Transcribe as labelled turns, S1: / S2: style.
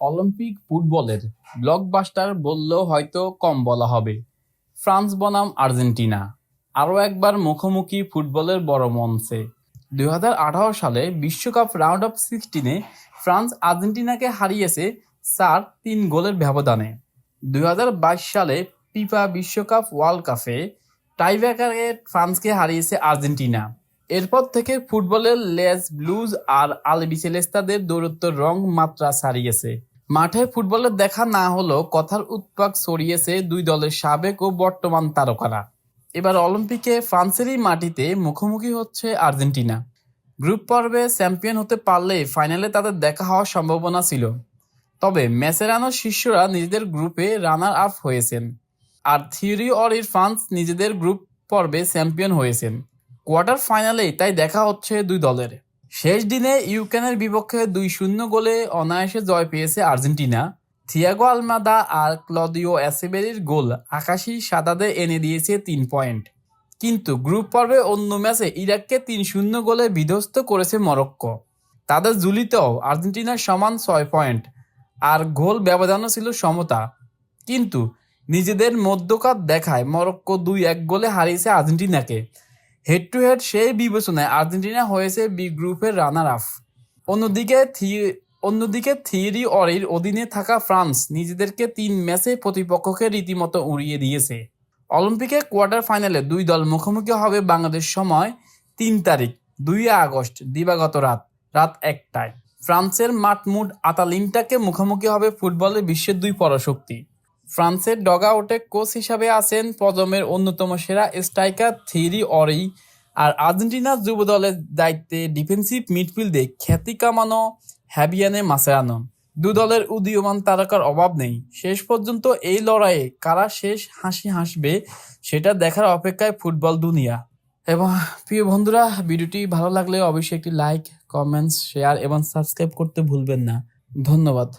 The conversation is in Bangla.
S1: অলিম্পিক ফুটবলের ব্লকবাস্টার বললেও হয়তো কম বলা হবে। ফ্রান্স বনাম আর্জেন্টিনা। আরও একবার মুখোমুখি ফুটবলের বড় মঞ্চে। দুই হাজার আঠারো সালে বিশ্বকাপ রাউন্ড অফ সিক্সটিনে ফ্রান্স আর্জেন্টিনাকে হারিয়েছে চার তিন গোলের ব্যবধানে। দুই হাজার বাইশ সালে ফিফা বিশ্বকাপ ওয়ার্ল্ড কাপে টাইব্রেকারে ফ্রান্সকে হারিয়েছে আর্জেন্টিনা। এরপর থেকে ফুটবলের লেস ব্লুজ আর আলবিসেলেস্তাদের দৌরত্ব রং মাত্রা ছাড়িয়েছে। মাঠে ফুটবলের দেখা না হলেও কথার উৎপাক ছড়িয়েছে দুই দলের সাবেক ও বর্তমান তারকারা। এবার অলিম্পিকে ফ্রান্সেরই মাটিতে মুখোমুখি হচ্ছে আর্জেন্টিনা। গ্রুপ পর্বে চ্যাম্পিয়ন হতে পারলে ফাইনালে তাদের দেখা হওয়ার সম্ভাবনা ছিল। তবে মেসেরানোর শিষ্যরা নিজেদের গ্রুপে রানার আপ হয়েছেন। আর থিওরি অর ইর ফ্রান্স নিজেদের গ্রুপ পর্বে চ্যাম্পিয়ন হয়েছেন। কোয়ার্টার ফাইনালেই তাই দেখা হচ্ছে দুই দলের। শেষ দিনে ইউক্রেনের বিপক্ষে দুই শূন্য গোলে অনায়াসে জয় পেয়েছে আর্জেন্টিনা। থিয়াগো আলমাদা আর ক্লদিও অ্যাসেবেরির গোল আকাশি সাদাদে এনে দিয়েছে তিন পয়েন্ট। কিন্তু গ্রুপ পর্বে অন্য ম্যাচে ইরাককে তিন শূন্য গোলে বিধ্বস্ত করেছে মরক্কো। তাদের জুলিতেও আর্জেন্টিনার সমান ছয় পয়েন্ট। আর গোল ব্যবধানও ছিল সমতা। কিন্তু নিজেদের মধ্যকার দেখায় মরক্কো দুই এক গোলে হারিয়েছে আর্জেন্টিনাকে। হেড টু হেড সেই বিবেচনায় আর্জেন্টিনা হয়েছে বি গ্রুপের রানার আপ অন্যদিকে অন্যদিকে থিয়েরি অরির অধীনে থাকা ফ্রান্স নিজেদেরকে তিন ম্যাচে প্রতিপক্ষকে রীতিমতো উড়িয়ে দিয়েছে। অলিম্পিকে কোয়ার্টার ফাইনালে দুই দল মুখোমুখি হবে বাংলাদেশ সময় তিন তারিখ, দুই আগস্ট, দিবাগত রাত রাত একটায়। ফ্রান্সের মাঠমুড আতালিন্টাকে মুখোমুখি হবে ফুটবলের বিশ্বের দুই পরাশক্তি। ফ্রান্সের ডগা আউটে কোচ হিসাবে আছেন প্রজমের অন্যতম সেরা স্ট্রাইকার থিরি অরি আর আর্জেন্টিনার যুব দলের দায়িত্বে ডিফেন্সিভ মিডফিল্ডে খ্যাতি কামানো হ্যাবিয়ানে মাসেরানো। দু দলের উদীয়মান তারকার অভাব নেই। শেষ পর্যন্ত এই লড়াইয়ে কারা শেষ হাসি হাসবে সেটা দেখার অপেক্ষায় ফুটবল দুনিয়া। এবং প্রিয় বন্ধুরা, ভিডিওটি ভালো লাগলে অবশ্যই একটি লাইক, কমেন্টস, শেয়ার এবং সাবস্ক্রাইব করতে ভুলবেন না। ধন্যবাদ।